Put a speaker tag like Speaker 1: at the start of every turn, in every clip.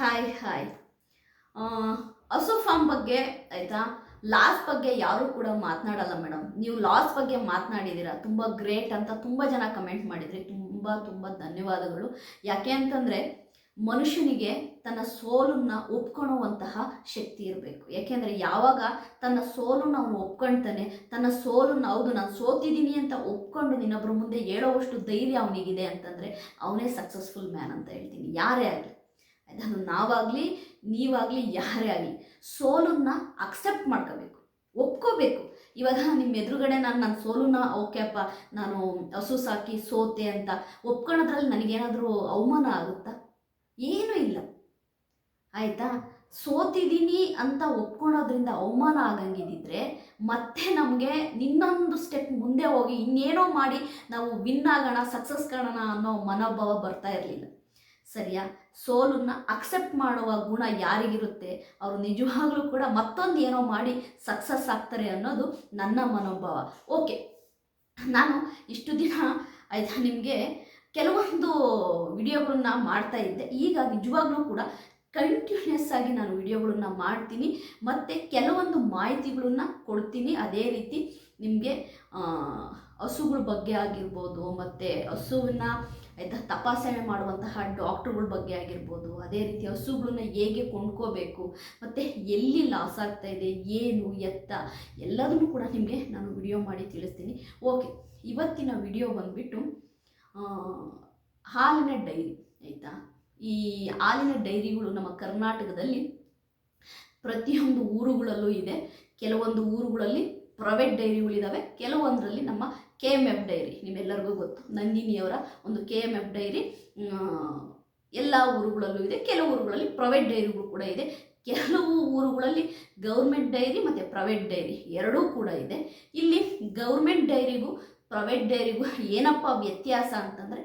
Speaker 1: Hi hi ಹಸು form ಬಗ್ಗೆ ಆಯಿತಾ? ಲಾಸ್ ಬಗ್ಗೆ ಯಾರೂ ಕೂಡ ಮಾತನಾಡಲ್ಲ ಮೇಡಮ್ ನೀವು ಲಾಸ್ ಬಗ್ಗೆ ಮಾತನಾಡಿದ್ದೀರಾ ತುಂಬ ಗ್ರೇಟ್ ಅಂತ ತುಂಬ ಜನ ಕಮೆಂಟ್ ಮಾಡಿದ್ರಿ. ತುಂಬ ತುಂಬ ಧನ್ಯವಾದಗಳು. ಯಾಕೆ ಅಂತಂದರೆ ಮನುಷ್ಯನಿಗೆ ತನ್ನ ಸೋಲನ್ನು ಒಪ್ಕೊಳ್ಳುವಂತಹ ಶಕ್ತಿ ಇರಬೇಕು. ಯಾಕೆಂದರೆ ಯಾವಾಗ ತನ್ನ ಸೋಲನ್ನು ಅವನು ಒಪ್ಕೊಳ್ತಾನೆ, ತನ್ನ ಸೋಲನ್ನು ಹೌದು ನಾನು ಸೋತಿದ್ದೀನಿ ಅಂತ ಒಪ್ಕೊಂಡು ನಿನ್ನೊಬ್ಬರ ಮುಂದೆ ಹೇಳೋವಷ್ಟು ಧೈರ್ಯ ಅವನಿಗಿದೆ ಅಂತಂದರೆ ಅವನೇ ಸಕ್ಸಸ್ಫುಲ್ ಮ್ಯಾನ್ ಅಂತ ಹೇಳ್ತೀನಿ. ಯಾರೇ ಆಗಲಿ. ಅದನ್ನು ನಾವಾಗಲಿ, ನೀವಾಗಲಿ, ಯಾರೇ ಆಗಲಿ, ಸೋಲನ್ನ ಅಕ್ಸೆಪ್ಟ್ ಮಾಡ್ಕೋಬೇಕು. ಒಪ್ಕೋಬೇಕು. ಇವಾಗ ನಿಮ್ಮ ಎದುರುಗಡೆ ನಾನು ನನ್ನ ಸೋಲನ್ನ, ಓಕೆ ಅಪ್ಪ, ನಾನು ಹಸು ಸಾಕಿ, ಸೋತೆ ಅಂತ ಒಪ್ಕೊಳ್ಳೋದ್ರಲ್ಲಿ ನನಗೇನಾದರೂ ಅವಮಾನ ಆಗುತ್ತಾ? ಏನೂ ಇಲ್ಲ. ಆಯಿತಾ? ಸೋತಿದ್ದೀನಿ ಅಂತ ಒಪ್ಕೊಳ್ಳೋದ್ರಿಂದ ಅವಮಾನ ಆಗಂಗಿದ್ದಿದ್ರೆ ಮತ್ತೆ ನಮಗೆ ನಿನ್ನೊಂದು ಸ್ಟೆಪ್ ಮುಂದೆ ಹೋಗಿ ಇನ್ನೇನೋ ಮಾಡಿ ನಾವು ವಿನ್ ಆಗೋಣ ಸಕ್ಸಸ್ ಕಾಣೋಣ ಅನ್ನೋ ಮನೋಭಾವ ಬರ್ತಾ ಇರಲಿಲ್ಲ. ಸರಿಯಾ? ಸೋಲನ್ನ ಅಕ್ಸೆಪ್ಟ್ ಮಾಡುವ ಗುಣ ಯಾರಿಗಿರುತ್ತೆ? ಅವರು ನಿಜವಾಗ್ಲೂ ಕೂಡ ಮತ್ತೊಂದು ಏನೋ ಮಾಡಿ ಸಕ್ಸಸ್ ಆಗ್ತಾರೆ ಅನ್ನೋದು ನನ್ನ ಮನೋಭಾವ. ಓಕೆ ನಾನು ಇಷ್ಟು ದಿನ ಆಯಿತಾ ನಿಮಗೆ ಕೆಲವೊಂದು ವಿಡಿಯೋಗಳನ್ನ ಮಾಡ್ತಾ ಇದ್ದೆ. ಈಗ ನಿಜವಾಗ್ಲೂ ಕೂಡ ಕಂಟಿನ್ಯೂಸ್ ಆಗಿ ನಾನು ವಿಡಿಯೋಗಳನ್ನ ಮಾಡ್ತೀನಿ. ಮತ್ತು ಕೆಲವೊಂದು ಮಾಹಿತಿಗಳನ್ನ ಕೊಡ್ತೀನಿ. ಅದೇ ರೀತಿ ನಿಮಗೆ ಹಸುಗಳ ಬಗ್ಗೆ ಆಗಿರ್ಬೋದು, ಮತ್ತು ಹಸುವನ್ನ ಆಯಿತಾ ತಪಾಸಣೆ ಮಾಡುವಂತಹ ಡಾಕ್ಟ್ರುಗಳ ಬಗ್ಗೆ ಆಗಿರ್ಬೋದು, ಅದೇ ರೀತಿ ಹಸುಗಳನ್ನ ಹೇಗೆ ಕೊಂಡ್ಕೋಬೇಕು, ಮತ್ತು ಎಲ್ಲಿ ಲಾಸ್ ಆಗ್ತಾ ಇದೆ, ಏನು, ಎತ್ತ, ಎಲ್ಲದನ್ನು ಕೂಡ ನಿಮಗೆ ನಾನು ವಿಡಿಯೋ ಮಾಡಿ ತಿಳಿಸ್ತೀನಿ. ಓಕೆ ಇವತ್ತಿನ ವಿಡಿಯೋ ಬಂದುಬಿಟ್ಟು ಹಾಲಿನ ಡೈರಿ, ಆಯಿತಾ? ಈ ಹಾಲಿನ ಡೈರಿಗಳು ನಮ್ಮ ಕರ್ನಾಟಕದಲ್ಲಿ ಪ್ರತಿಯೊಂದು ಊರುಗಳಲ್ಲೂ ಇದೆ. ಕೆಲವೊಂದು ಊರುಗಳಲ್ಲಿ ಪ್ರೈವೇಟ್ ಡೈರಿಗಳಿದ್ದಾವೆ ಕೆಲವೊಂದರಲ್ಲಿ ನಮ್ಮ ಕೆ ಎಂ ಎಫ್ ಡೈರಿ ನಿಮ್ಮೆಲ್ಲರಿಗೂ ಗೊತ್ತು. ನಂದಿನಿಯವರ ಒಂದು ಕೆ ಎಂ ಎಫ್ ಡೈರಿ ಎಲ್ಲ ಊರುಗಳಲ್ಲೂ ಇದೆ. ಕೆಲವು ಊರುಗಳಲ್ಲಿ ಪ್ರೈವೇಟ್ ಡೈರಿಗಳು ಕೂಡ ಇದೆ. ಕೆಲವು ಊರುಗಳಲ್ಲಿ ಗೌರ್ಮೆಂಟ್ ಡೈರಿ ಮತ್ತು ಪ್ರೈವೇಟ್ ಡೈರಿ ಎರಡೂ ಕೂಡ ಇದೆ. ಇಲ್ಲಿ ಗೌರ್ಮೆಂಟ್ ಡೈರಿಗೂ ಪ್ರೈವೇಟ್ ಡೈರಿಗೂ ಏನಪ್ಪ ವ್ಯತ್ಯಾಸ ಅಂತಂದರೆ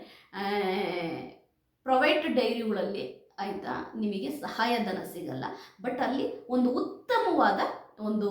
Speaker 1: ಪ್ರೈವೇಟ್ ಡೈರಿಗಳಲ್ಲಿ ಆಯಿತಾ, ನಿಮಗೆ ಸಹಾಯಧನ ಸಿಗಲ್ಲ. ಬಟ್ ಅಲ್ಲಿ ಒಂದು ಉತ್ತಮವಾದ ಒಂದು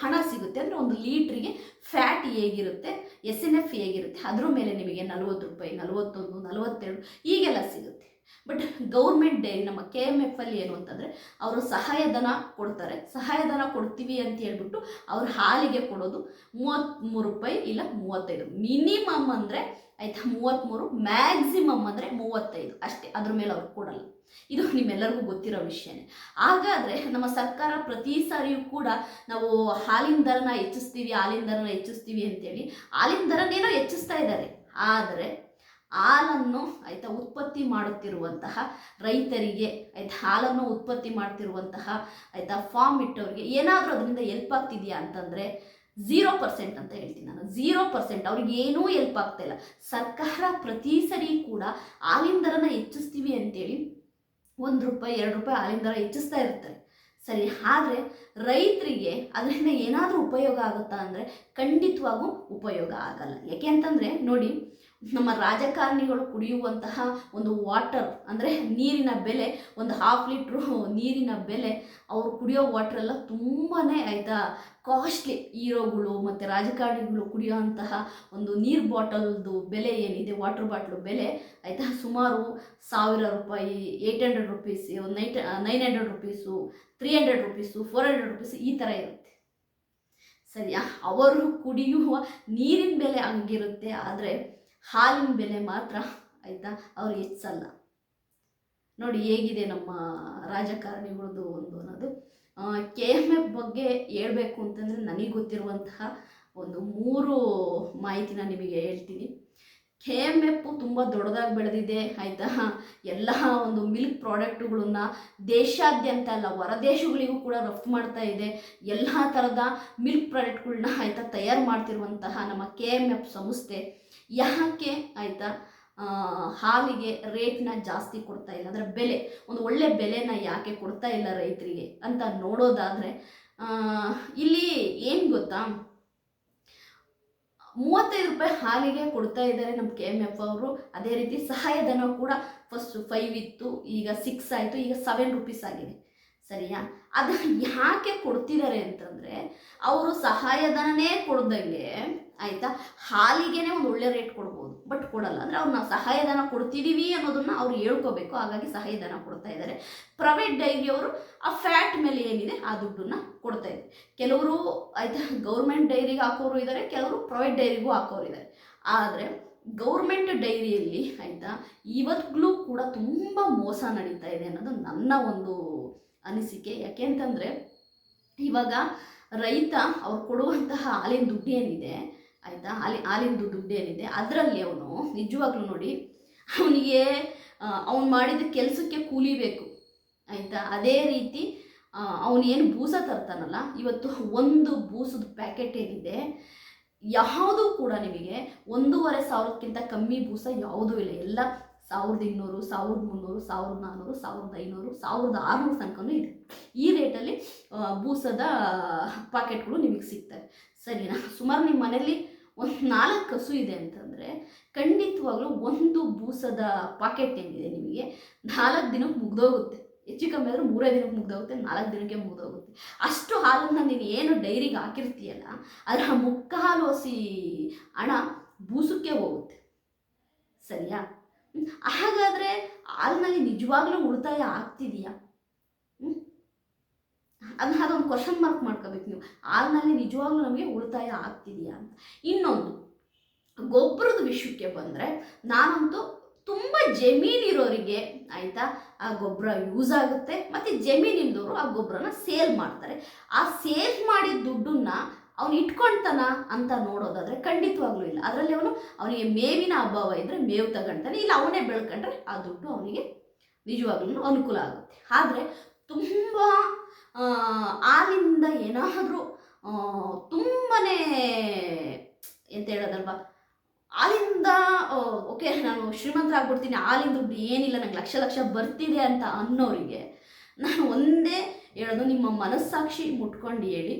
Speaker 1: ಹಣ ಸಿಗುತ್ತೆ. ಅಂದರೆ ಒಂದು ಲೀಟ್ರಿಗೆ ಫ್ಯಾಟ್ ಹೇಗಿರುತ್ತೆ? ಎಸ್ ಎನ್ ಎಫ್ ಹೇಗಿರುತ್ತೆ? ಅದ್ರ ಮೇಲೆ ನಿಮಗೆ ನಲವತ್ತು ರೂಪಾಯಿ, ನಲವತ್ತೊಂದು, ನಲವತ್ತೆರಡು ಹೀಗೆಲ್ಲ ಸಿಗುತ್ತೆ. ಬಟ್ ಗೌರ್ಮೆಂಟ್ ಡೇ ನಮ್ಮ ಕೆ ಎಂ ಎಫ್ ಅಲ್ಲಿ ಏನು ಅಂತಂದರೆ, ಅವರು ಸಹಾಯಧನ ಕೊಡ್ತಾರೆ. ಸಹಾಯಧನ ಕೊಡ್ತೀವಿ ಅಂತ ಹೇಳ್ಬಿಟ್ಟು ಅವ್ರ ಹಾಲಿಗೆ ಕೊಡೋದು ಮೂವತ್ತ್ಮೂರು ರೂಪಾಯಿ ಇಲ್ಲ ಮೂವತ್ತೈದು. ಮಿನಿಮಮ್ ಅಂದರೆ ಆಯಿತಾ? ಮೂವತ್ತ್ಮೂರು ಮ್ಯಾಕ್ಸಿಮಮ್ ಅಂದರೆ ಮೂವತ್ತೈದು. ಅಷ್ಟೇ, ಅದ್ರ ಮೇಲೆ ಅವ್ರು ಕೊಡಲ್ಲ. ಇದು ನಿಮ್ಮೆಲ್ಲರಿಗೂ ಗೊತ್ತಿರೋ ವಿಷಯನೇ. ಹಾಗಾದರೆ ನಮ್ಮ ಸರ್ಕಾರ ಪ್ರತಿ ಸಾರಿಯೂ ಕೂಡ ನಾವು ಹಾಲಿನ ದರನ ಹೆಚ್ಚಿಸ್ತೀವಿ, ಹಾಲಿನ ದರನ ಹೆಚ್ಚಿಸ್ತೀವಿ ಅಂತೇಳಿ ಹಾಲಿನ ದರನೇನೋ ಹೆಚ್ಚಿಸ್ತಾ ಇದ್ದಾರೆ. ಆದರೆ ಹಾಲನ್ನು ಆಯಿತಾ ಉತ್ಪತ್ತಿ ಮಾಡುತ್ತಿರುವಂತಹ ರೈತರಿಗೆ, ಆಯ್ತಾ ಹಾಲನ್ನು ಉತ್ಪತ್ತಿ ಮಾಡ್ತಿರುವಂತಹ, ಆಯಿತಾ ಫಾರ್ಮ್ ಇಟ್ಟವ್ರಿಗೆ ಏನಾದರೂ ಅದರಿಂದ ಎಲ್ಪ್ ಆಗ್ತಿದೆಯಾ ಅಂತಂದರೆ ಝೀರೋ ಪರ್ಸೆಂಟ್ ಅಂತ ಹೇಳ್ತೀನಿ ನಾನು. ಝೀರೋ ಪರ್ಸೆಂಟ್ ಅವ್ರಿಗೆ ಏನೂ ಎಲ್ಪ್ ಆಗ್ತಾ ಇಲ್ಲ. ಸರ್ಕಾರ ಪ್ರತಿ ಸರಿ ಕೂಡ ಹಾಲಿನ ದರನ ಹೆಚ್ಚಿಸ್ತೀವಿ ಅಂತೇಳಿ ಒಂದು ರೂಪಾಯಿ, ಎರಡು ರೂಪಾಯಿ ಹಾಲಿನ ದರ ಹೆಚ್ಚಿಸ್ತಾ ಇರ್ತಾರೆ. ಸರಿ, ಆದರೆ ರೈತರಿಗೆ ಅದರಿಂದ ಏನಾದರೂ ಉಪಯೋಗ ಆಗುತ್ತಾ ಅಂದರೆ ಖಂಡಿತವಾಗೂ ಉಪಯೋಗ ಆಗಲ್ಲ. ಯಾಕೆ ಅಂತಂದರೆ ನೋಡಿ ನಮ್ಮ ರಾಜಕಾರಣಿಗಳು ಕುಡಿಯುವಂತಹ ಒಂದು ವಾಟರ್ ಅಂದರೆ ನೀರಿನ ಬೆಲೆ, ಒಂದು ಹಾಫ್ ಲೀಟ್ರು ನೀರಿನ ಬೆಲೆ, ಅವರು ಕುಡಿಯೋ ವಾಟರ್ ಎಲ್ಲ ತುಂಬಾ ಆಯಿತಾ? ಕಾಸ್ಟ್ಲಿ ಹೀರೋಗಳು ಮತ್ತು ರಾಜಕಾರಣಿಗಳು ಕುಡಿಯೋಂತಹ ಒಂದು ನೀರು ಬಾಟಲ್ದು ಬೆಲೆ ಏನಿದೆ? ವಾಟರ್ ಬಾಟ್ಲು ಬೆಲೆ ಆಯಿತಾ? ಸುಮಾರು ಸಾವಿರ ರೂಪಾಯಿ eight hundred rupees eight nine hundred rupees three hundred rupees four hundred rupees ಈ ಥರ ಇರುತ್ತೆ. ಸರಿಯಾ? ಅವರು ಕುಡಿಯುವ ನೀರಿನ ಬೆಲೆ ಹಂಗಿರುತ್ತೆ, ಆದರೆ ಹಾಲಿನ ಬೆಲೆ ಮಾತ್ರ ಆಯಿತಾ? ಅವ್ರು ಹೆಚ್ಚಲ್ಲ. ನೋಡಿ ಹೇಗಿದೆ ನಮ್ಮ ರಾಜಕಾರಣಿಗಳದ್ದು ಒಂದು ಅನ್ನೋದು. ಕೆ ಎಂ ಎಫ್ ಬಗ್ಗೆ ಹೇಳಬೇಕು ಅಂತಂದರೆ ನನಗೆ ಗೊತ್ತಿರುವಂತಹ ಒಂದು ಮೂರು ಮಾಹಿತಿನ ನಿಮಗೆ ಹೇಳ್ತೀನಿ. ಕೆ ಎಂ ಎಫ್ ತುಂಬ ದೊಡ್ಡದಾಗಿ ಬೆಳೆದಿದೆ, ಆಯಿತಾ? ಎಲ್ಲ ಒಂದು ಮಿಲ್ಕ್ ಪ್ರಾಡಕ್ಟ್ಗಳನ್ನು ದೇಶಾದ್ಯಂತ ಅಲ್ಲ, ಹೊರದೇಶಗಳಿಗೂ ಕೂಡ ರಫ್ತು ಮಾಡ್ತಾ ಇದೆ. ಎಲ್ಲ ಥರದ ಮಿಲ್ಕ್ ಪ್ರಾಡಕ್ಟ್ಗಳನ್ನ ಆಯಿತಾ, ತಯಾರು ಮಾಡ್ತಿರುವಂತಹ ನಮ್ಮ ಕೆ ಎಂ ಎಫ್ ಸಂಸ್ಥೆ ಯಾಕೆ, ಆಯಿತಾ ಹಾಲಿಗೆ ರೇಟ್ನ ಜಾಸ್ತಿ ಕೊಡ್ತಾ ಇಲ್ಲ? ಅಂದರೆ ಬೆಲೆ, ಒಂದು ಒಳ್ಳೆ ಬೆಲೆನ ಯಾಕೆ ಕೊಡ್ತಾ ಇಲ್ಲ ರೈತರಿಗೆ ಅಂತ ನೋಡೋದಾದರೆ ಇಲ್ಲಿ ಏನು ಗೊತ್ತಾ? ಮೂವತ್ತೈದು ರೂಪಾಯಿ ಹಾಲಿಗೆ ಕೊಡ್ತಾ ಇದ್ದಾರೆ ನಮ್ಮ ಕೆ ಎಂ ಎಫ್ ಅವರು. ಅದೇ ರೀತಿ ಸಹಾಯಧನ ಕೂಡ ಫಸ್ಟ್ ಫೈವ್ ಇತ್ತು, ಈಗ ಸಿಕ್ಸ್ ಆಯಿತು, ಈಗ ಸೆವೆನ್ ರುಪೀಸ್ ಆಗಿದೆ. ಸರಿಯಾ? ಅದು ಯಾಕೆ ಕೊಡ್ತಿದ್ದಾರೆ ಅಂತಂದರೆ, ಅವರು ಸಹಾಯಧನನೇ ಕೊಡ್ದಂಗೆ, ಆಯಿತಾ? ಹಾಲಿಗೆ ಒಂದು ಒಳ್ಳೆ ರೇಟ್ ಕೊಡ್ಬೋದು. ಬಟ್ ಕೊಡಲ್ಲ. ಅಂದರೆ ಅವ್ರು ನಾವು ಸಹಾಯಧನ ಕೊಡ್ತಿದ್ದೀವಿ ಅನ್ನೋದನ್ನ ಅವ್ರು ಹೇಳ್ಕೋಬೇಕು. ಹಾಗಾಗಿ ಸಹಾಯಧನ ಕೊಡ್ತಾ ಇದ್ದಾರೆ. ಪ್ರೈವೇಟ್ ಡೈರಿಯವರು ಆ ಫ್ಯಾಟ್ ಮೇಲೆ ಏನಿದೆ ಆ ದುಡ್ಡನ್ನು ಕೊಡ್ತಾ ಇದೆ ಕೆಲವರು ಆಯಿತಾ, ಗೌರ್ಮೆಂಟ್ ಡೈರಿಗೆ ಹಾಕೋರು ಇದ್ದಾರೆ, ಕೆಲವರು ಪ್ರೈವೇಟ್ ಡೈರಿಗೂ ಹಾಕೋರು ಇದ್ದಾರೆ. ಆದರೆ ಗೌರ್ಮೆಂಟ್ ಡೈರಿಯಲ್ಲಿ ಆಯಿತಾ ಇವತ್ತಿಗೂ ಕೂಡ ತುಂಬ ಮೋಸ ನಡೀತಾ ಇದೆ ಅನ್ನೋದು ನನ್ನ ಒಂದು ಅನಿಸಿಕೆ. ಯಾಕೆ ಅಂತಂದರೆ ಇವಾಗ ರೈತ ಅವ್ರು ಕೊಡುವಂತಹ ಹಾಲಿನ ದುಡ್ಡು ಏನಿದೆ ಆಯಿತಾ? ಅಲ್ಲಿ ಹಾಲಿನ ದುಡ್ಡು ಏನಿದೆ ಅದರಲ್ಲಿ ಅವನು, ನಿಜವಾಗ್ಲೂ ನೋಡಿ, ಅವನಿಗೆ ಅವನು ಮಾಡಿದ ಕೆಲಸಕ್ಕೆ ಕೂಲಿ ಬೇಕು. ಆಯಿತಾ? ಅದೇ ರೀತಿ ಅವನೇನು ಬೂಸ ತರ್ತಾನಲ್ಲ, ಇವತ್ತು ಒಂದು ಬೂಸದ ಪ್ಯಾಕೆಟ್ ಏನಿದೆ, ಯಾವುದೂ ಕೂಡ ನಿಮಗೆ ಒಂದೂವರೆ ಸಾವಿರಕ್ಕಿಂತ ಕಮ್ಮಿ ಬೂಸ ಯಾವುದೂ ಇಲ್ಲ. ಎಲ್ಲ ಸಾವಿರದ ಇನ್ನೂರು, ಸಾವಿರದ ಮುನ್ನೂರು, ಸಾವಿರದ ನಾನ್ನೂರು ಸಾವಿರದ ಐನೂರು, ಸಾವಿರದ ಆರುನೂರು ತನಕನೂ ಇದೆ. ಈ ರೇಟಲ್ಲಿ ಬೂಸದ ಪಾಕೆಟ್ಗಳು ನಿಮಗೆ ಸಿಗ್ತವೆ. ಸರಿನಾ? ಸುಮಾರು ನಿಮ್ಮ ಮನೇಲಿ ಒಂದು ನಾಲ್ಕು ಕಸು ಇದೆ ಅಂತಂದರೆ ಖಂಡಿತವಾಗ್ಲೂ ಒಂದು ಬೂಸದ ಪಾಕೆಟ್ ಏನಿದೆ ನಿಮಗೆ? ನಾಲ್ಕು ದಿನಕ್ಕೆ ಮುಗ್ದೋಗುತ್ತೆ. ಹೆಚ್ಚು ಕಮ್ಮಿ ಆದರೂ ಮೂರೇ ದಿನಕ್ಕೆ ಮುಗ್ದೋಗುತ್ತೆ, ನಾಲ್ಕು ದಿನಕ್ಕೆ ಮುಗ್ದೋಗುತ್ತೆ. ಅಷ್ಟು ಹಾಲನ್ನು ನೀನು ಏನು ಡೈರಿಗೆ ಹಾಕಿರ್ತೀಯಲ್ಲ, ಅದರ ಮುಕ್ಕಾಲು ಹಸಿ ಹಣ ಬೂಸಕ್ಕೆ ಹೋಗುತ್ತೆ. ಸರಿಯಾ? ಹಾಗಾದರೆ ಹಾಲಿನಲ್ಲಿ ನಿಜವಾಗ್ಲೂ ಉಳಿತಾಯ ಆಗ್ತಿದೆಯಾ? ಅದನ್ನ ಅದೊಂದು ಕ್ವಶನ್ ಮಾರ್ಕ್ ಮಾಡ್ಕೋಬೇಕು ನೀವು. ಹಾಲಿನಲ್ಲಿ ನಿಜವಾಗ್ಲೂ ನಮಗೆ ಉಳಿತಾಯ ಆಗ್ತಿದೆಯಾ ಅಂತ. ಇನ್ನೊಂದು, ಗೊಬ್ಬರದ ವಿಷಯಕ್ಕೆ ಬಂದರೆ ನಾನಂತೂ ತುಂಬ ಜಮೀನಿರೋರಿಗೆ ಆಯಿತಾ, ಆ ಗೊಬ್ಬರ ಯೂಸ್ ಆಗುತ್ತೆ, ಮತ್ತು ಜಮೀನಿಲ್ದವರು ಆ ಗೊಬ್ಬರನ ಸೇಲ್ ಮಾಡ್ತಾರೆ. ಆ ಸೇಲ್ ಮಾಡಿದ ದುಡ್ಡನ್ನ ಅವನು ಇಟ್ಕೊಳ್ತಾನ ಅಂತ ನೋಡೋದಾದರೆ ಖಂಡಿತವಾಗ್ಲೂ ಇಲ್ಲ. ಅದರಲ್ಲಿ ಅವನು, ಅವನಿಗೆ ಮೇವಿನ ಅಭಾವ ಇದ್ದರೆ ಮೇವು ತಗೊಳ್ತಾನೆ ಇಲ್ಲ ಅವನೇ ಬೆಳ್ಕೊಂಡ್ರೆ ಆ ದುಡ್ಡು ಅವನಿಗೆ ನಿಜವಾಗ್ಲೂ ಅನುಕೂಲ ಆಗುತ್ತೆ. ಆದರೆ ತುಂಬ ಹಾಲಿಂದ ಏನಾದರೂ ತುಂಬಾ ಎಂತ ಹೇಳೋದಲ್ವ? ಹಾಲಿಂದ ಓಕೆ, ನಾನು ಶ್ರೀಮಂತರಾಗ್ಬಿಡ್ತೀನಿ ಹಾಲಿನ ದುಡ್ಡು ಏನಿಲ್ಲ, ನಂಗೆ ಲಕ್ಷ ಲಕ್ಷ ಬರ್ತಿದೆ ಅಂತ ಅನ್ನೋರಿಗೆ ನಾನು ಒಂದೇ ಹೇಳೋದು, ನಿಮ್ಮ ಮನಸ್ಸಾಕ್ಷಿ ಮುಟ್ಕೊಂಡು ಹೇಳಿ,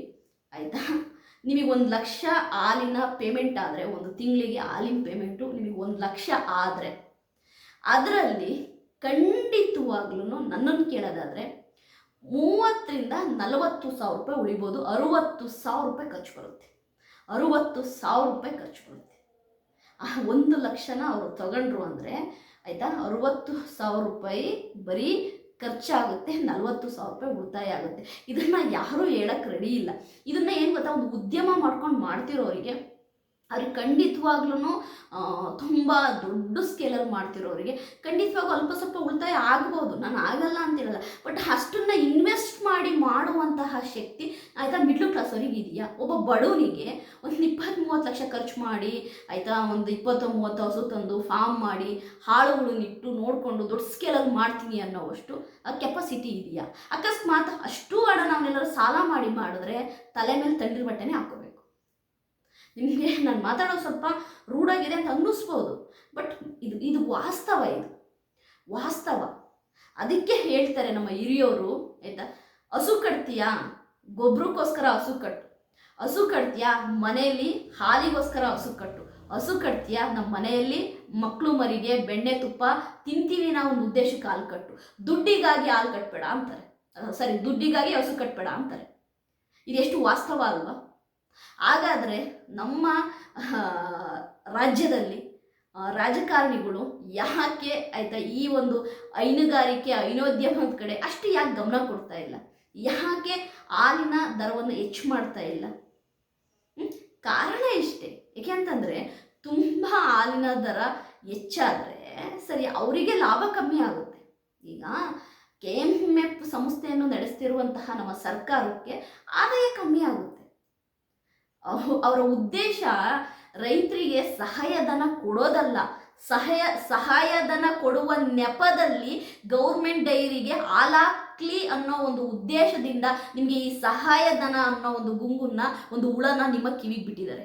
Speaker 1: ಆಯಿತಾ? ನಿಮಗೆ ಒಂದು ಲಕ್ಷ ಹಾಲಿನ ಪೇಮೆಂಟ್ ಆದರೆ, ಒಂದು ತಿಂಗಳಿಗೆ ಹಾಲಿನ ಪೇಮೆಂಟು ನಿಮಗೆ ಒಂದು ಲಕ್ಷ ಆದರೆ, ಅದರಲ್ಲಿ ಖಂಡಿತವಾಗ್ಲೂ ನನ್ನನ್ನು ಕೇಳೋದಾದರೆ ಮೂವತ್ತರಿಂದ ನಲವತ್ತು ಸಾವಿರ ರೂಪಾಯಿ ಉಳಿಬೋದು. ಅರುವತ್ತು ಸಾವಿರ ರೂಪಾಯಿ ಖರ್ಚು ಬರುತ್ತೆ. ಅರುವತ್ತು ಸಾವಿರ ರೂಪಾಯಿ ಖರ್ಚು ಬರುತ್ತೆ. ಆ ಒಂದು ಲಕ್ಷನ ಅವರು ತಗೊಂಡ್ರು ಅಂದರೆ ಆಯಿತಾ, ಅರುವತ್ತು ಸಾವಿರ ರೂಪಾಯಿ ಬರೀ ಖರ್ಚಾಗುತ್ತೆ, ನಲವತ್ತು ಸಾವಿರ ರೂಪಾಯಿ ಉಳಿತಾಯ ಆಗುತ್ತೆ. ಇದನ್ನು ಯಾರೂ ಹೇಳಕ್ಕೆ ರೆಡಿ ಇಲ್ಲ. ಇದನ್ನು ಏನು ಗೊತ್ತಾ, ಒಂದು ಉದ್ಯಮ ಮಾಡ್ಕೊಂಡು ಮಾಡ್ತಿರೋರಿಗೆ ಅವ್ರಿಗೆ ಖಂಡಿತವಾಗ್ಲೂ ತುಂಬ ದೊಡ್ಡ ಸ್ಕೇಲಲ್ಲಿ ಮಾಡ್ತಿರೋರಿಗೆ. ಖಂಡಿತವಾಗೂ ಅಲ್ಪ ಸ್ವಲ್ಪ ಉಳಿತಾಯ ಆಗ್ಬೋದು. ನಾನು ಆಗಲ್ಲ ಅಂತಿರಲ್ಲ. ಬಟ್ ಅಷ್ಟನ್ನ ಇನ್ವೆಸ್ಟ್ ಮಾಡಿ ಮಾಡುವಂತಹ ಶಕ್ತಿ ಆಯಿತಾ ಮಿಡ್ಲ್ ಕ್ಲಾಸ್ ಅವ್ರಿಗೆ ಇದೆಯಾ? ಒಬ್ಬ ಬಡವನಿಗೆ ಒಂದು ಇಪ್ಪತ್ತು ಮೂವತ್ತು ಲಕ್ಷ ಖರ್ಚು ಮಾಡಿ, ಆಯಿತಾ, ಒಂದು ಇಪ್ಪತ್ತು ಮೂವತ್ತು ಹಸು ತಂದು ಫಾರ್ಮ್ ಮಾಡಿ ಹಾಳುಗಳನ್ನಿಟ್ಟು ನೋಡಿಕೊಂಡು ದೊಡ್ಡ ಸ್ಕೇಲಲ್ಲಿ ಮಾಡ್ತೀನಿ ಅನ್ನೋವಷ್ಟು ಆ ಕೆಪಾಸಿಟಿ ಇದೆಯಾ? ಅಕಸ್ಮಾತ್ ಅಷ್ಟು ಹಣ ನಾವೆಲ್ಲರೂ ಸಾಲ ಮಾಡಿ ಮಾಡಿದ್ರೆ ತಲೆ ಮೇಲೆ ತಂಡಿರ ಬಟ್ಟೆನೇ ಹಾಕೋಬೇಕು ನಿಮಗೆ ನಾನು ಮಾತಾಡೋದು ಸ್ವಲ್ಪ ರೂಢಾಗಿದೆ ಅಂತ ಅನ್ನಿಸ್ಬೋದು. ಬಟ್ ಇದು ಇದು ವಾಸ್ತವ ಇದು. ವಾಸ್ತವ. ಅದಕ್ಕೆ ಹೇಳ್ತಾರೆ ನಮ್ಮ ಹಿರಿಯವರು, ಆಯಿತಾ? ಹಸು ಕಟ್ತೀಯಾ? ಗೊಬ್ಬರಕ್ಕೋಸ್ಕರ ಹಸು ಕಟ್ಟು. ಹಸು ಕಟ್ತೀಯಾ? ಮನೆಯಲ್ಲಿ ಹಾಲಿಗೋಸ್ಕರ ಹಸು ಕಟ್ಟು. ಹಸು ಕಟ್ತೀಯಾ? ನಮ್ಮ ಮನೆಯಲ್ಲಿ ಮಕ್ಕಳು ಮರಿಗೆ ಬೆಣ್ಣೆ ತುಪ್ಪ ತಿಂತೀವಿ ನಾವು ಒಂದು ಉದ್ದೇಶಕ್ಕೆ ಹಾಲು ಕಟ್ಟು. ದುಡ್ಡಿಗಾಗಿ ಹಾಲು ಕಟ್ಬೇಡ ಅಂತಾರೆ. ಸರಿ ದುಡ್ಡಿಗಾಗಿ ಹಸು ಕಟ್ಬೇಡ ಅಂತಾರೆ. ಇದೆಷ್ಟು ವಾಸ್ತವ ಅಲ್ವಾ? ಹಾಗಾದರೆ ನಮ್ಮ ರಾಜ್ಯದಲ್ಲಿ ರಾಜಕಾರಣಿಗಳು ಯಾಕೆ ಆಯಿತಾ ಈ ಒಂದು ಹೈನುಗಾರಿಕೆ ಹೈನೋದ್ಯಮದ ಕಡೆ ಅಷ್ಟು ಯಾಕೆ ಗಮನ ಕೊಡ್ತಾ ಇಲ್ಲ? ಯಾಕೆ ಹಾಲಿನ ದರವನ್ನು ಹೆಚ್ಚು ಮಾಡ್ತಾ ಇಲ್ಲ? ಕಾರಣ ಇಷ್ಟೇ. ಏಕೆ ಅಂತಂದರೆ ತುಂಬ ಹಾಲಿನ ದರ ಹೆಚ್ಚಾದರೆ ಸರಿ ಅವರಿಗೆ ಲಾಭ ಕಮ್ಮಿ ಆಗುತ್ತೆ. ಈಗ ಕೆ ಎಂ ಎಫ್ ಸಂಸ್ಥೆಯನ್ನು ನಡೆಸ್ತಿರುವಂತಹ ನಮ್ಮ ಸರ್ಕಾರಕ್ಕೆ ಆದಾಯ ಕಮ್ಮಿ ಆಗುತ್ತೆ. ಅವರ ಉದ್ದೇಶ ರೈತರಿಗೆ ಸಹಾಯಧನ ಕೊಡೋದಲ್ಲ. ಸಹಾಯ, ಸಹಾಯಧನ ಕೊಡುವ ನೆಪದಲ್ಲಿ ಗೌರ್ಮೆಂಟ್ ಡೈರಿಗೆ ಹಾಲಾಕ್ಲಿ ಅನ್ನೋ ಒಂದು ಉದ್ದೇಶದಿಂದ ನಿಮಗೆ ಈ ಸಹಾಯಧನ ಅನ್ನೋ ಒಂದು ಗುಂಗುನ್ನ, ಒಂದು ಹುಳನ ನಿಮ್ಮ ಕಿವಿಗೆ ಬಿಟ್ಟಿದ್ದಾರೆ.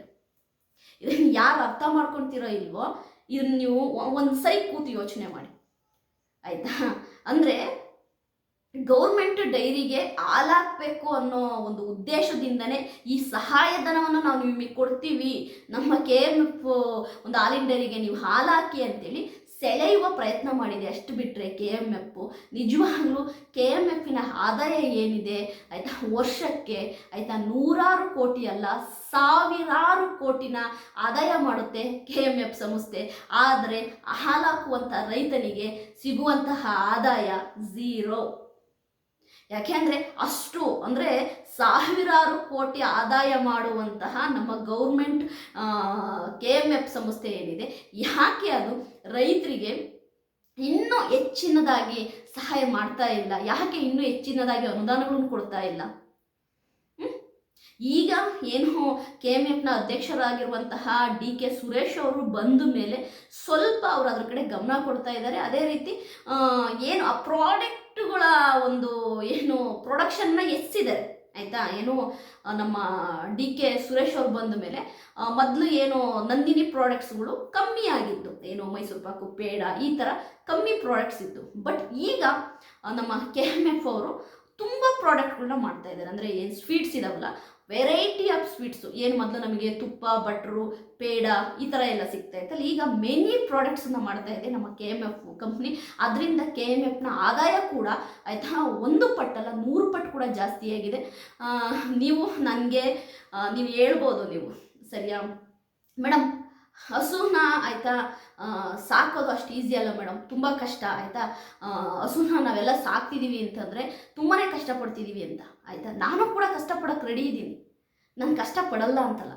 Speaker 1: ಇದನ್ನು ಯಾರು ಅರ್ಥ ಮಾಡ್ಕೊಳ್ತಿರೋ ಇಲ್ವೋ, ಇದನ್ನ ನೀವು ಒಂದು ಸೈ ಕೂತು ಯೋಚನೆ ಮಾಡಿ. ಆಯಿತಾ? ಅಂದರೆ ಗೌರ್ಮೆಂಟ್ ಡೈರಿಗೆ ಹಾಲಾಕಬೇಕು ಅನ್ನೋ ಒಂದು ಉದ್ದೇಶದಿಂದನೇ ಈ ಸಹಾಯಧನವನ್ನು ನಾವು ನಿಮಗೆ ಕೊಡ್ತೀವಿ. ನಮ್ಮ ಕೆ ಒಂದು ಹಾಲಿನ ಡೈರಿಗೆ ನೀವು ಹಾಲಾಕಿ ಅಂತೇಳಿ ಸೆಳೆಯುವ ಪ್ರಯತ್ನ ಮಾಡಿದೆ. ಅಷ್ಟು ಬಿಟ್ಟರೆ ಕೆ ಎಂ ಎಫ್ ನಿಜವಾಗ್ಲೂ ಕೆ ಎಂ ಎಫಿನ ಆದಾಯ ಏನಿದೆ? ಆಯಿತಾ, ವರ್ಷಕ್ಕೆ ಆಯಿತಾ ನೂರಾರು ಕೋಟಿ ಅಲ್ಲ, ಸಾವಿರಾರು ಕೋಟಿನ ಆದಾಯ ಮಾಡುತ್ತೆ ಕೆ ಎಂ ಎಫ್ ಸಂಸ್ಥೆ. ಆದರೆ ಹಾಲಾಕುವಂಥ ರೈತನಿಗೆ ಸಿಗುವಂತಹ ಆದಾಯ ಝೀರೋ. ಯಾಕೆಂದರೆ ಅಷ್ಟು, ಅಂದರೆ ಸಾವಿರಾರು ಕೋಟಿ ಆದಾಯ ಮಾಡುವಂತಹ ನಮ್ಮ ಗೌರ್ಮೆಂಟ್ ಕೆ ಎಂ ಎಫ್ ಸಂಸ್ಥೆ ಏನಿದೆ, ಯಾಕೆ ಅದು ರೈತರಿಗೆ ಇನ್ನೂ ಹೆಚ್ಚಿನದಾಗಿ ಸಹಾಯ ಮಾಡ್ತಾ ಇಲ್ಲ? ಯಾಕೆ ಇನ್ನೂ ಹೆಚ್ಚಿನದಾಗಿ ಅನುದಾನಗಳನ್ನು ಕೊಡ್ತಾ ಇಲ್ಲ? ಈಗ ಏನು ಕೆ ಎಂ ಎಫ್ನ ಅಧ್ಯಕ್ಷರಾಗಿರುವಂತಹ ಡಿ ಕೆ ಸುರೇಶ್ ಅವರು ಬಂದ ಮೇಲೆ ಸ್ವಲ್ಪ ಅವರು ಅದ್ರ ಕಡೆ ಗಮನ ಕೊಡ್ತಾ ಇದ್ದಾರೆ. ಅದೇ ರೀತಿ ಏನು ಆ ಪ್ರಾಡಕ್ಟ್ಗಳ ಒಂದು ಏನು ಪ್ರೊಡಕ್ಷನ್ನ ಎಸ್ಸಿದೆ. ಆಯಿತಾ? ಏನು ನಮ್ಮ ಡಿ ಕೆ ಸುರೇಶ್ ಅವ್ರು ಬಂದ ಮೇಲೆ ಮೊದಲು ಏನು ನಂದಿನಿ ಪ್ರಾಡಕ್ಟ್ಸ್ಗಳು ಕಮ್ಮಿ ಆಗಿತ್ತು. ಏನು ಮೈಸೂರು ಪಾಕು, ಪೇಡ, ಈ ಥರ ಕಮ್ಮಿ ಪ್ರಾಡಕ್ಟ್ಸ್ ಇತ್ತು. ಬಟ್ ಈಗ ನಮ್ಮ ಕೆ ಎಂ ಎಫ್ ಅವರು ತುಂಬ ಪ್ರಾಡಕ್ಟ್ಗಳನ್ನ ಮಾಡ್ತಾ ಇದ್ದಾರೆ. ಅಂದರೆ ಏನು ಸ್ವೀಟ್ಸ್ ಇದಾವಲ್ಲ ವೆರೈಟಿ ಆಫ್ ಸ್ವೀಟ್ಸು ಏನು ಮೊದಲು ನಮಗೆ ತುಪ್ಪ ಬಟ್ರು ಪೇಡ ಈ ಥರ ಎಲ್ಲ ಸಿಗ್ತಾ ಇತ್ತಲ್ಲ ಈಗ ಮೆನಿ ಪ್ರಾಡಕ್ಟ್ಸನ್ನ ಮಾಡ್ತಾ ಇದೆ ನಮ್ಮ ಕೆ ಎಂ ಎಫ್ ಕಂಪ್ನಿ ಅದರಿಂದ ಕೆ ಎಂ ಎಫ್ನ ಆದಾಯ ಕೂಡ ಆಯಿತಾ ಒಂದು ಪಟ್ಟಲ್ಲ ನೂರು ಪಟ್ಟು ಕೂಡ ಜಾಸ್ತಿ ಆಗಿದೆ. ನೀವು ನನಗೆ ನೀವು ಹೇಳ್ಬೋದು ನೀವು. ಸರಿಯಾ? ಮೇಡಮ್ ಹಸುನ ಆಯಿತಾ ಸಾಕೋದು ಅಷ್ಟು ಈಸಿ ಅಲ್ಲ ಮೇಡಮ್ ತುಂಬ ಕಷ್ಟ, ಆಯಿತಾ? ಹಸುನ ನಾವೆಲ್ಲ ಸಾಕ್ತಿದ್ದೀವಿ ಅಂತಂದರೆ ತುಂಬಾ ಕಷ್ಟಪಡ್ತಿದ್ದೀವಿ ಅಂತ, ಆಯಿತಾ? ನಾನು ಕೂಡ ಕಷ್ಟಪಡೋಕ್ಕೆ ರೆಡಿ ಇದ್ದೀನಿ. ನಾನು ಕಷ್ಟಪಡಲ್ಲ ಅಂತಲ್ಲ.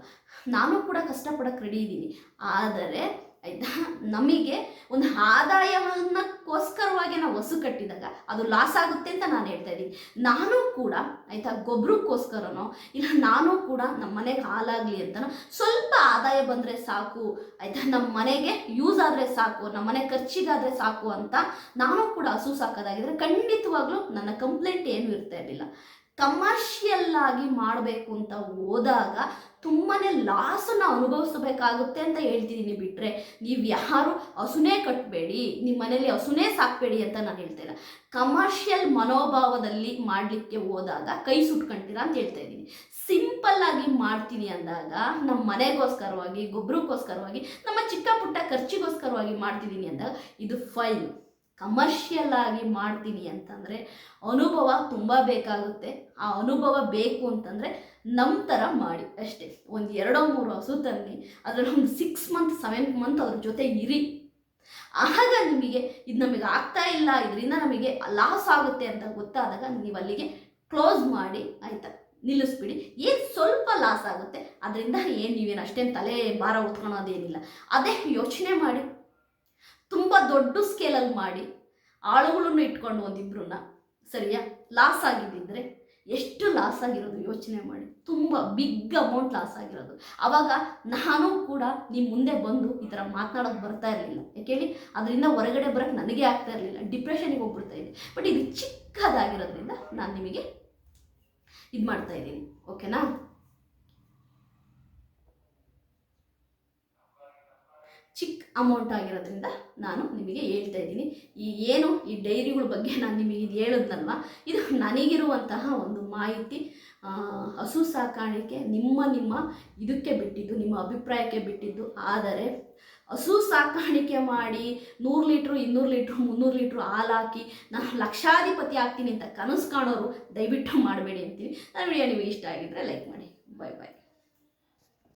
Speaker 1: ನಾನು ಕೂಡ ಕಷ್ಟಪಡೋಕ್ಕೆ ರೆಡಿ ಇದ್ದೀನಿ. ಆದರೆ ಆಯಿತಾ? ನಮಗೆ ಒಂದು ಆದಾಯವನ್ನಕ್ಕೋಸ್ಕರವಾಗಿ ನಾವು ಹಸು ಕಟ್ಟಿದಾಗ ಅದು ಲಾಸ್ ಆಗುತ್ತೆ ಅಂತ ನಾನು ಹೇಳ್ತಾ ಇದ್ದೀನಿ. ನಾನು ಕೂಡ, ಆಯಿತಾ ಗೊಬ್ಬರಕ್ಕೋಸ್ಕರನೋ ಇಲ್ಲ ನಾನು ಕೂಡ ನಮ್ಮ ಮನೆಗೆ ಹಾಲಾಗಲಿ ಅಂತನೋ, ಸ್ವಲ್ಪ ಆದಾಯ ಬಂದರೆ ಸಾಕು, ಆಯಿತಾ, ನಮ್ಮ ಮನೆಗೆ ಯೂಸ್ ಆದರೆ ಸಾಕು, ನಮ್ಮ ಮನೆ ಖರ್ಚಿಗಾದರೆ ಸಾಕು ಅಂತ ನಾನು ಕೂಡ ಹಸು ಸಾಕೋದಾಗಿದ್ರೆ ಖಂಡಿತವಾಗ್ಲೂ ನನ್ನ ಕಂಪ್ಲೇಂಟ್ ಏನೂ ಇರ್ತಾ ಇರಲಿಲ್ಲ. ಕಮರ್ಷಿಯಲ್ ಆಗಿ ಮಾಡಬೇಕು ಅಂತ ಹೋದಾಗ ತುಂಬಾ ಲಾಸನ್ನು ಅನುಭವಿಸಬೇಕಾಗುತ್ತೆ ಅಂತ ಹೇಳ್ತಿದ್ದೀನಿ ಬಿಟ್ಟರೆ ನೀವು ಯಾರು ಹಸುನೇ ಕಟ್ಟಬೇಡಿ ನಿಮ್ಮ ಮನೇಲಿ ಹಸುನೇ ಸಾಕಬೇಡಿ ಅಂತ ನಾನು ಹೇಳ್ತಾ ಕಮರ್ಷಿಯಲ್ ಮನೋಭಾವದಲ್ಲಿ ಮಾಡಲಿಕ್ಕೆ ಹೋದಾಗ ಕೈ ಸುಟ್ಕೊಂತೀರಾ ಅಂತ ಹೇಳ್ತಾ ಇದ್ದೀನಿ. ಆಗಿ ಮಾಡ್ತೀನಿ ಅಂದಾಗ ನಮ್ಮ ಮನೆಗೋಸ್ಕರವಾಗಿ ಗೊಬ್ಬರಕ್ಕೋಸ್ಕರವಾಗಿ ನಮ್ಮ ಚಿಕ್ಕ ಪುಟ್ಟ ಖರ್ಚಿಗೋಸ್ಕರವಾಗಿ ಮಾಡ್ತಿದ್ದೀನಿ ಅಂದಾಗ ಇದು ಫೈನ್ ಕಮರ್ಷಿಯಲ್ ಆಗಿ ಮಾಡ್ತೀನಿ ಅಂತಂದರೆ ಅನುಭವ ತುಂಬ ಬೇಕಾಗುತ್ತೆ. ಆ ಅನುಭವ ಬೇಕು ಅಂತಂದರೆ ನಮ್ಮ ಥರ ಮಾಡಿ, ಅಷ್ಟೇ. ಒಂದು ಎರಡೋ ಮೂರು ಹಸು ತನ್ನಿ ಒಂದು ಸಿಕ್ಸ್ ಮಂತ್ ಸೆವೆನ್ ಮಂತ್ ಅವ್ರ ಜೊತೆ ಇರಿ. ಆಗ ನಿಮಗೆ ಇದು ನಮಗೆ ಆಗ್ತಾ ಇಲ್ಲ, ಇದರಿಂದ ನಮಗೆ ಲಾಸ್ ಆಗುತ್ತೆ ಅಂತ ಗೊತ್ತಾದಾಗ ನೀವು ಅಲ್ಲಿಗೆ ಕ್ಲೋಸ್ ಮಾಡಿ, ಆಯಿತಾ? ನಿಲ್ಲಿಸ್ಬಿಡಿ. ಏನು ಸ್ವಲ್ಪ ಲಾಸ್ ಆಗುತ್ತೆ, ಅದರಿಂದ ಏನು ನೀವೇನು ಅಷ್ಟೇನು ತಲೆ ಭಾರ ಹೊತ್ಕೊಳೋದೇನಿಲ್ಲ ಅದೇ ಯೋಚನೆ ಮಾಡಿ. ತುಂಬ ದೊಡ್ಡ ಸ್ಕೇಲಲ್ಲಿ ಮಾಡಿ. ಆಳುಗಳನ್ನು ಇಟ್ಕೊಂಡು ಒಂದಿಬ್ರನ್ನ, ಸರಿಯಾ? ಲಾಸ್ ಆಗಿದ್ದಿದ್ರೆ ಎಷ್ಟು ಲಾಸ್ ಆಗಿರೋದು ಯೋಚನೆ ಮಾಡಿ. ತುಂಬ ಬಿಗ್ ಅಮೌಂಟ್ ಲಾಸ್ ಆಗಿರೋದು. ಆವಾಗ ನಾನು ಕೂಡ ನಿಮ್ಮ ಮುಂದೆ ಬಂದು ಈ ಥರ ಮಾತನಾಡೋಕೆ ಬರ್ತಾ ಇರಲಿಲ್ಲ. ಯಾಕೇಳಿ ಅದರಿಂದ ಹೊರಗಡೆ ಬರೋಕ್ಕೆ ನನಗೆ ಆಗ್ತಾ ಇರಲಿಲ್ಲ. ಡಿಪ್ರೆಷನಿಗೆ ಹೋಗ್ಬಿಡ್ತಾ ಇದೆ. ಬಟ್ ಇದು ಚಿಕ್ಕದಾಗಿರೋದ್ರಿಂದ ನಾನು ನಿಮಗೆ ಇದು ಮಾಡ್ತಾ ಇದ್ದೀನಿ. ಓಕೆನಾ ಚಿಕ್ಕ ಅಮೌಂಟ್ ಆಗಿರೋದ್ರಿಂದ ನಾನು ನಿಮಗೆ ಹೇಳ್ತಾ ಇದ್ದೀನಿ. ಈ ಏನು ಈ ಡೈರಿಗಳ ಬಗ್ಗೆ ನಾನು ನಿಮಗೆ ಇದು ಹೇಳಿದ್ನಲ್ವ? ಇದು ನನಗಿರುವಂತಹ ಒಂದು ಮಾಹಿತಿ ಹಸು ಸಾಕಾಣಿಕೆ ನಿಮ್ಮ ನಿಮ್ಮ ಇದಕ್ಕೆ ಬಿಟ್ಟಿದ್ದು, ನಿಮ್ಮ ಅಭಿಪ್ರಾಯಕ್ಕೆ ಬಿಟ್ಟಿದ್ದು. ಆದರೆ ಹಸು ಸಾಕಾಣಿಕೆ ಮಾಡಿ ನೂರು ಲೀಟ್ರು, ಇನ್ನೂರು ಲೀಟ್ರು, ಮುನ್ನೂರು ಲೀಟ್ರು ಹಾಲು ಹಾಕಿ ನಾನು ಲಕ್ಷಾಧಿಪತಿ ಆಗ್ತೀನಿ ಅಂತ ಕನಸು ಕಾಣೋರು ದಯವಿಟ್ಟು ಮಾಡಬೇಡಿ ಅಂತೀವಿ ನಾನು ವಿಡಿಯೋ ನಿಮಗೆ ಇಷ್ಟ ಆಗಿದ್ದರೆ ಲೈಕ್ ಮಾಡಿ. ಬಾಯ್ ಬಾಯ್